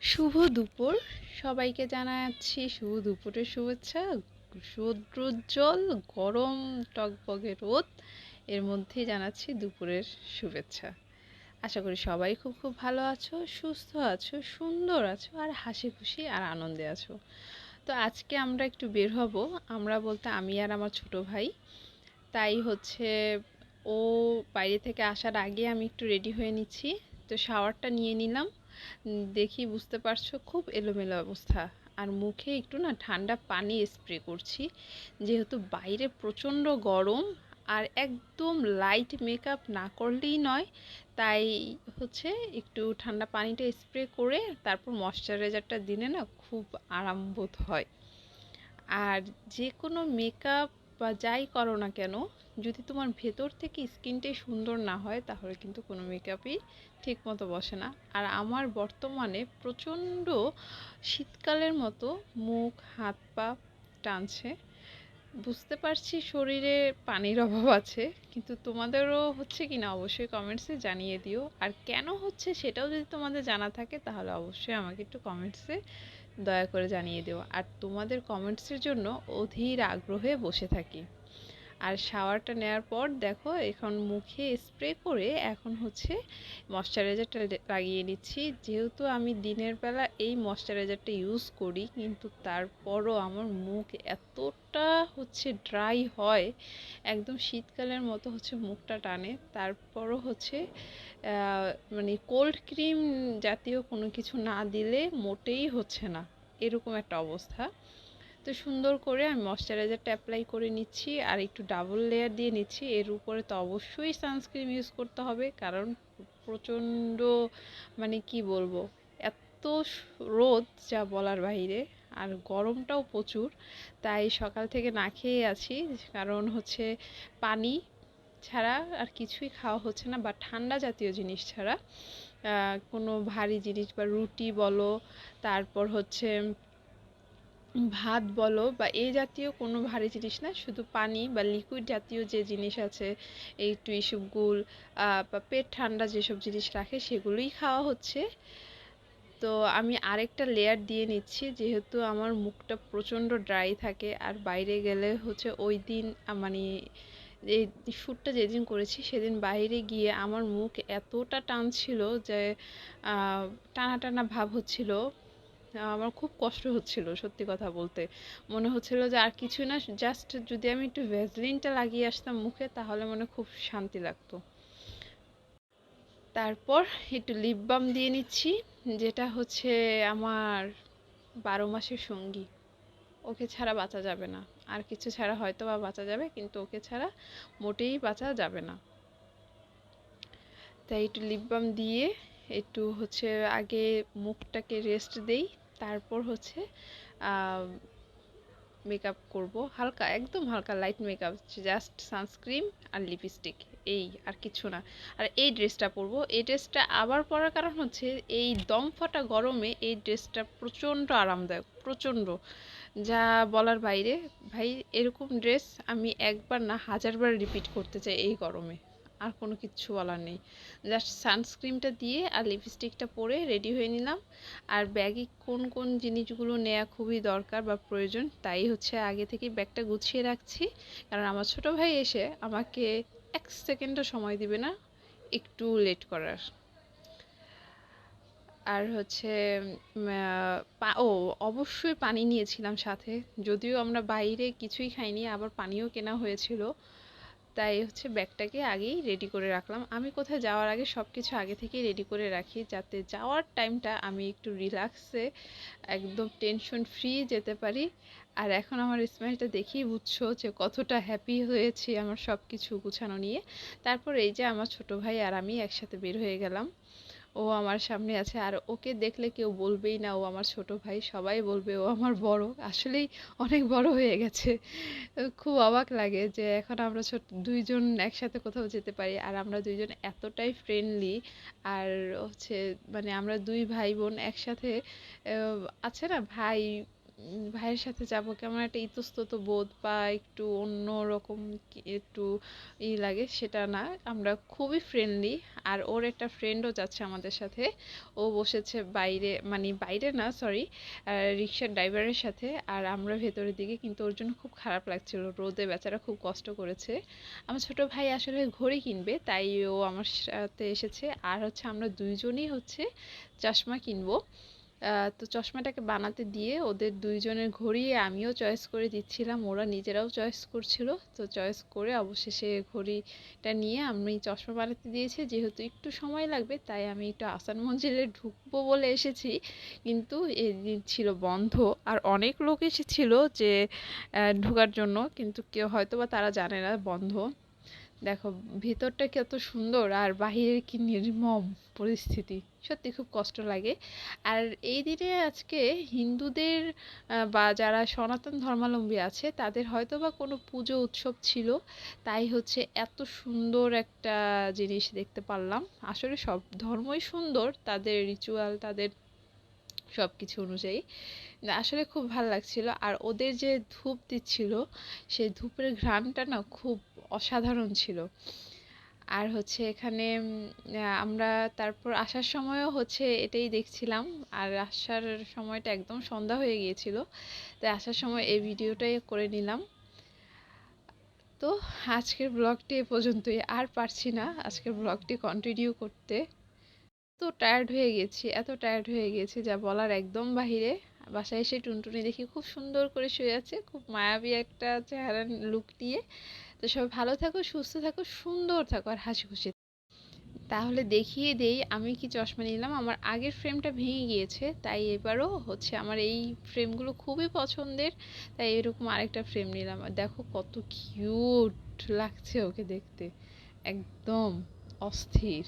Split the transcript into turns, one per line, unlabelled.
শুভ দুপুর। সবাইকে জানাচ্ছি শুভ দুপুরের শুভেচ্ছা। রৌদ্রোজ্জ্বল গরম, টকবগে রোদ। এর মধ্যেই জানাচ্ছি দুপুরের শুভেচ্ছা। আশা করি সবাই খুব খুব ভালো আছো, সুস্থ আছো, সুন্দর আছো, আর হাসি খুশি আর আনন্দে আছো। তো আজকে আমরা একটু বের হব। আমরা বলতে আমি আর আমার ছোট ভাই। তাই হচ্ছে ও বাইরে থেকে আসার আগে আমি একটু রেডি হয়ে নিচ্ছি। তো শাওয়ারটা নিয়ে নিলাম। দেখি বুঝতে পারছ, খুব এলোমেলো অবস্থা। আর মুখে একটু না ঠান্ডা পানি স্প্রে করছি, যেহেতু বাইরে প্রচণ্ড গরম আর একদম লাইট মেকআপ না করলেই নয়, তাই হচ্ছে একটু ঠান্ডা পানিটা স্প্রে করে তারপর ময়শ্চারাইজারটা দিলে না খুব আরাম বোধ হয়। আর যে কোনো মেকআপ বা যাই করো না কেন যদি তোমার ভেতর থেকে স্কিনটাই সুন্দর না হয়, তাহলে কিন্তু কোনো মেকআপই ঠিক মতো বসে না। আর আমার বর্তমানে প্রচণ্ড শীতকালের মতো মুখ, হাত পা টানছে। বুঝতে পারছি শরীরে পানির অভাব আছে, কিন্তু তোমাদেরও হচ্ছে কি না অবশ্যই কমেন্টসে জানিয়ে দিও। আর কেন হচ্ছে সেটাও যদি তোমাদের জানা থাকে, তাহলে অবশ্যই আমাকে একটু কমেন্টসে দয়া করে জানিয়ে দিও। আর তোমাদের কমেন্টসের জন্য অধীর আগ্রহে বসে থাকি। আর শাওয়ারটা নেওয়ার পর দেখো এখন মুখে স্প্রে করে এখন হচ্ছে ময়শ্চারাইজারটা লাগিয়ে নিচ্ছি। যেহেতু আমি দিনের বেলা এই ময়শ্চারাইজারটা ইউজ করি, কিন্তু তারপরও আমার মুখ এতটা হচ্ছে ড্রাই হয়, একদম শীতকালের মতো হচ্ছে মুখটা টানে। তারপরও হচ্ছে মানে কোল্ড ক্রিম জাতীয় কোনো কিছু না দিলে মোটেই হচ্ছে না। এরকম একটা অবস্থা। তো সুন্দর করে আমি ময়শ্চারাইজারটা অ্যাপ্লাই করে নিচ্ছি আর একটু ডাবল লেয়ার দিয়ে নিচ্ছি। এর উপরে তো অবশ্যই সানস্ক্রিন ইউজ করতে হবে, কারণ প্রচণ্ড মানে কি বলব, এত রোদ যা বলার বাইরে, আর গরমটাও প্রচুর। তাই সকাল থেকে না খেয়ে আছি, কারণ হচ্ছে পানি ছাড়া আর কিছুই খাওয়া হচ্ছে না, বা ঠান্ডা জাতীয় জিনিস ছাড়া। কোনো ভারী জিনিস বা রুটি বলো, তারপর হচ্ছে ভাত বলো বা এই জাতীয় কোনো ভারী জিনিস না, শুধু পানি বা লিকুইড জাতীয় যে জিনিস আছে, এই এইসব গুল বা পেট ঠান্ডা যেসব জিনিস রাখে সেগুলোই খাওয়া হচ্ছে। তো আমি আরেকটা লেয়ার দিয়ে নিচ্ছি, যেহেতু আমার মুখটা প্রচণ্ড ড্রাই থাকে আর বাইরে গেলে হচ্ছে ওই দিন মানে এই শ্যুটটা যেদিন করেছি সেদিন বাইরে গিয়ে আমার মুখ এতটা টান ছিল যে টানা টানা ভাব হচ্ছিল। আমার খুব কষ্ট হচ্ছিল সত্যি কথা বলতে। মনে হচ্ছিল যে আর কিছু না জাস্ট যদি আমি একটু ভ্যাসলিনটা লাগিয়ে আসতাম মুখে, তাহলে মনে খুব শান্তি লাগতো। তারপর একটু লিপ বাম দিয়ে নিচ্ছি, যেটা হচ্ছে আমার বারো মাসের সঙ্গী। ওকে ছাড়া বাঁচা যাবে না। আর কিছু ছাড়া হয়তো বা বাঁচা যাবে, কিন্তু ওকে ছাড়া মোটেই বাঁচা যাবে না। তাই একটু লিপ বাম দিয়ে একটু হচ্ছে আগে মুখটাকে রেস্ট দেই, তারপর হচ্ছে মেকআপ করব। হালকা, একদম হালকা লাইট মেকআপ জাস্ট সানস্ক্রিন আর লিপস্টিক এই আর কিছু না। আর এই ড্রেসটা পরবো। এই ড্রেসটা আবার পরার কারণ হচ্ছে, এই দমফাটা গরমে এই ড্রেসটা প্রচণ্ড আরামদায়ক, প্রচণ্ড। যা বলার বাইরে, ভাই এরকম ড্রেস আমি একবার না হাজারবার রিপিট করতে চাই এই গরমে। আর কোনো কিচ্ছু বলার নেই। জাস্ট সানস্ক্রিনটা দিয়ে আর লিপস্টিকটা পরে রেডি হয়ে নিলাম। আর ব্যাগে কোন কোন জিনিসগুলো নেওয়া খুবই দরকার বা প্রয়োজন, তাই হচ্ছে আগে থেকে ব্যাগটা গুছিয়ে রাখছি। কারণ আমার ছোট ভাই এসে আমাকে এক সেকেন্ডও সময় দিবে না একটু লেট করার। আর হচ্ছে ও, অবশ্যই পানি নিয়েছিলাম সাথে। যদিও আমরা বাইরে কিছুই খাইনি, আবার পানিও কেনা হয়েছিল। তাই হচ্ছে ব্যাগটাকে আগেই রেডি করে রাখলাম। আমি কোথায় যাওয়ার আগে সব কিছু আগে থেকেই রেডি করে রাখি, যাতে যাওয়ার টাইমটা আমি একটু রিল্যাক্সে একদম টেনশন ফ্রি যেতে পারি। আর এখন আমার স্মাইলটা দেখেই বুঝছ যে কতটা হ্যাপি হয়েছি আমার সব কিছু গুছানো নিয়ে। তারপর এই যে আমার ছোট ভাই আর আমি একসাথে বের হয়ে গেলাম। ও আমার সামনে আছে। আর ওকে দেখলে কেউ বলবেই না, ও আমার ছোট ভাই, সবাই বলবে ও আমার বড়। আসলেই অনেক বড় হয়ে গেছে। খুব অবাক লাগে যে এখন আমরা ছোট, দুইজন একসাথে কোথাও যেতে পারি আর আমরা দুইজন এতটাই ফ্রেন্ডলি আর হচ্ছে মানে আমরা দুই ভাই বোন একসাথে আছে না ভাই ভাইয়ের সাথে যাব, কেমন একটা ইতস্তত বোধ বা একটু অন্য রকম একটু ই লাগে, সেটা না। আমরা খুবই ফ্রেন্ডলি আর ওর একটা ফ্রেন্ডও যাচ্ছে আমাদের সাথে। ও বসেছে বাইরে মানে বাইরে না সরি রিক্সার ড্রাইভারের সাথে। আর আমরা ভেতরের দিকে, কিন্তু ওর জন্য খুব খারাপ লাগছিল। রোদে বেচারা খুব কষ্ট করেছে। আমার ছোট ভাই আসলে ঘড়ি কিনবে, তাই ও আমার সাথে এসেছে। আর হচ্ছে আমরা দুইজনই হচ্ছে চশমা কিনবো। তো চশমাটাকে বানাতে দিয়ে ওদের দুইজনের ঘড়ি আমিও চয়েস করে দিচ্ছিলাম, ওরা নিজেরাও চয়েস করছিল। তো চয়েস করে অবশেষে ঘড়িটা নিয়ে আমি চশমা বানাতে দিয়েছি। যেহেতু একটু সময় লাগবে, তাই আমি একটু আসান মঞ্জিলে ঢুকবো বলে এসেছি। কিন্তু এদিন ছিল বন্ধ। আর অনেক লোক এসেছিল যে ঢোকার জন্য। কিন্তু কেউ হয়তো বা তারা জানে না বন্ধ। দেখো, ভেতরটা কত সুন্দর আর বাহিরের কি নির্মম পরিস্থিতি। সত্যি খুব কষ্ট লাগে। আর এই দিনে আজকে হিন্দুদের বা যারা সনাতন ধর্মাবলম্বী আছে, তাদের হয়তো বা কোনো পুজো উৎসব ছিল, তাই হচ্ছে এত সুন্দর একটা জিনিস দেখতে পারলাম। আসলে সব ধর্মই সুন্দর, তাদের রিচুয়াল তাদের সব কিছু অনুযায়ী আসলে খুব ভালো লাগছিল। আর ওদের যে ধূপ দিচ্ছিল, সেই ধূপের ঘ্রাণটা না খুব অসাধারণ ছিল। আর হচ্ছে এখানে আমরা তারপর আসার সময়ও হচ্ছে এটাই দেখছিলাম। আর আসার সময়টা একদম সন্ধ্যা হয়ে গিয়েছিল। তাই আসার সময় এই ভিডিওটাই করে নিলাম। তো আজকের ব্লগটি এ পর্যন্তই। আর পারছি না আজকের ব্লগটি কন্টিনিউ করতে। এত টায়ার্ড হয়ে গেছি, এত টায়ার্ড হয়ে গেছি যা বলার একদম বাহিরে। বাসায় এসে টুনটুনি দেখি খুব সুন্দর করে শুয়ে আছে, খুব মায়াবী একটা চেহারা লুক দিয়ে। তো সবাই ভালো থাকো, সুস্থ থাকো, সুন্দর থাকো আর হাসি খুশি তাহলে দেখিয়ে দেই, আমি কি চশমা নিলাম? আমার আগের ফ্রেমটা ভেঙে গিয়েছে, তাই এবারও হচ্ছে আমার এই ফ্রেমগুলো খুবই পছন্দের, তাই এরকম আরেকটা ফ্রেম নিলাম। আর দেখো কত কিউট লাগছে ওকে দেখতে, একদম অস্থির।